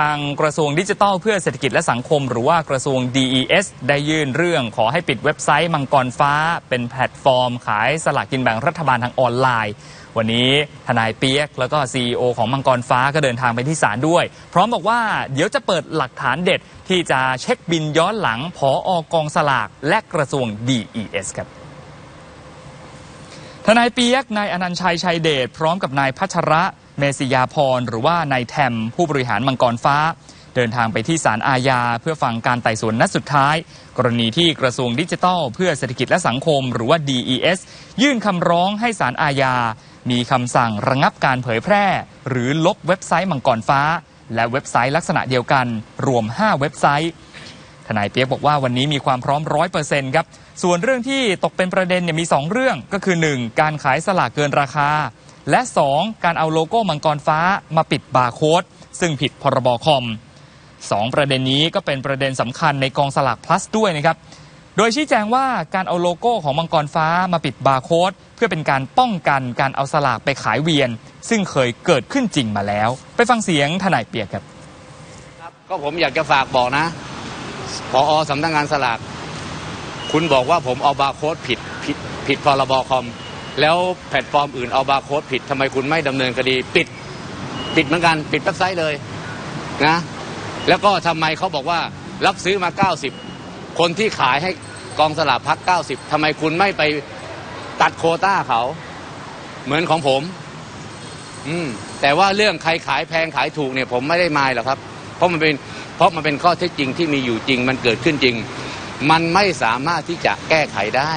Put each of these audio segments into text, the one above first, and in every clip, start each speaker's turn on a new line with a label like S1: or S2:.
S1: ทางกระทรวงดิจิทัลเพื่อเศรษฐกิจและสังคม หรือว่ากระทรวง DES ได้ยื่นเรื่องขอให้ปิดเว็บไซต์มังกรฟ้า เป็นแพลตฟอร์ม ขายสลากกินแบ่งรัฐบาลทางออนไลน์ วันนี้ทนายเปียก แล้วก็ CEO ของมังกรฟ้าก็เดินทางไปที่ศาลด้วย พร้อมบอกว่าเดี๋ยวจะเปิดหลักฐานเด็ดที่จะเช็คบินย้อนหลังผออกองสลากและกระทรวง DES ครับ ทนายเปียก นายอนันต์ชัยชัยเดชพร้อมกับนายพัชระ เมษิยาพร หรือว่านายแทม ผู้บริหารมังกรฟ้า เดินทางไปที่ศาลอาญา เพื่อฟังการไต่สวนนัดสุดท้าย กรณีที่กระทรวงดิจิทัล เพื่อเศรษฐกิจและสังคม หรือว่า DES ยื่นคำร้องให้ศาลอาญา มีคำสั่งระงับการเผยแพร่ หรือลบเว็บไซต์มังกรฟ้า และเว็บไซต์ลักษณะเดียวกัน รวม 5 เว็บไซต์ ทนายเปียกบอกว่าวันนี้มีความพร้อมร้อยเปอร์เซ็นต์ครับ ส่วนเรื่องที่ตกเป็นประเด็นเนี่ยมี 2 เรื่องก็คือ 1. การขายสลากเกินราคา และ 2. การเอาโลโก้มังกรฟ้ามาปิดบาร์โค้ดซึ่งผิดพรบคอมสองประเด็นนี้ก็เป็นประเด็นสำคัญในกองสลาก plus ด้วยนะครับ โดยชี้แจงว่าการเอาโลโก้ของมังกรฟ้ามาปิดบาร์โค้ดเพื่อเป็นการป้องกันการเอาสลากไปขายเวียน ซึ่งเคยเกิดขึ้นจริงมาแล้ว ไปฟังเสียงทนายเปียกครับ
S2: ก็ผมอยากจะฝากบอกนะ พอสำนักงานสลาก คุณบอกว่าผมเอาบาร์โค้ดผิดผิดผิดพรบคอม แล้วแพลตฟอร์มอื่นเอาบาร์โค้ดผิดทำไมคุณไม่ดำเนินคดีปิดปิดเหมือนกันปิดเว็บไซต์เลยนะแล้วก็ทำไมเขาบอกว่ารับซื้อมา 90 คนที่ขายให้กองสลากพัก 90 ทำไมคุณไม่ไปตัดโคต้าเขา เหมือนของผม อืม แต่ว่าเรื่องใครขายแพงขายถูกเนี่ย ผมไม่ได้มายหรอกครับ เพราะมันเป็นเพราะมันเป็นข้อเท็จจริงที่มีอยู่จริง มันเกิดขึ้นจริง มันไม่สามารถที่จะแก้ไขได้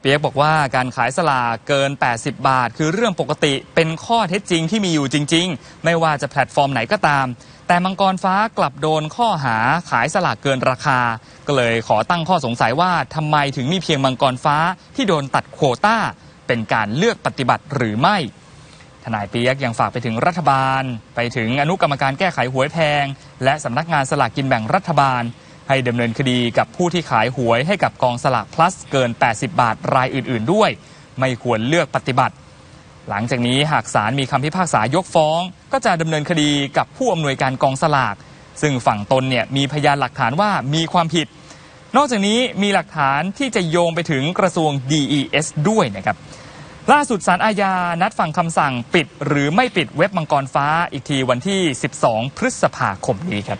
S1: เปียกบอกว่าการขายสลากเกิน 80 บาท คือเรื่องปกติเป็นข้อเท็จจริงที่มีอยู่จริง ๆ ไม่ว่าจะแพลตฟอร์มไหนก็ตาม แต่มังกรฟ้ากลับโดนข้อหาขายสลากเกินราคา ก็เลยขอตั้งข้อสงสัยว่าทำไมถึงมีเพียงมังกรฟ้าที่โดนตัดโควตาเป็นการเลือกปฏิบัติหรือไม่ ทนายเปียกยังฝากไปถึงรัฐบาล ไปถึงอนุกรรมการแก้ไขหวยแพง และสำนักงานสลากกินแบ่งรัฐบาล ให้ดำเนินคดีกับผู้ที่ขายหวยให้กับกองสลาก plus เกิน 80 บาทรายอื่น ๆ ด้วย ไม่ควรเลือกปฏิบัติ หลังจากนี้หากศาลมีคำพิพากษายกฟ้อง ก็จะดำเนินคดีกับผู้อำนวยการกองสลาก ซึ่งฝั่งตนเนี่ยมีพยานหลักฐานว่ามีความผิด นอกจากนี้มีหลักฐานที่จะโยงไปถึงกระทรวง DES ด้วยนะครับ ล่าสุดสารอาญานัดฟังคำสั่งปิดหรือไม่ปิดเว็บมังกรฟ้าอีกทีวันที่ 12 พฤษภาคมนี้ครับ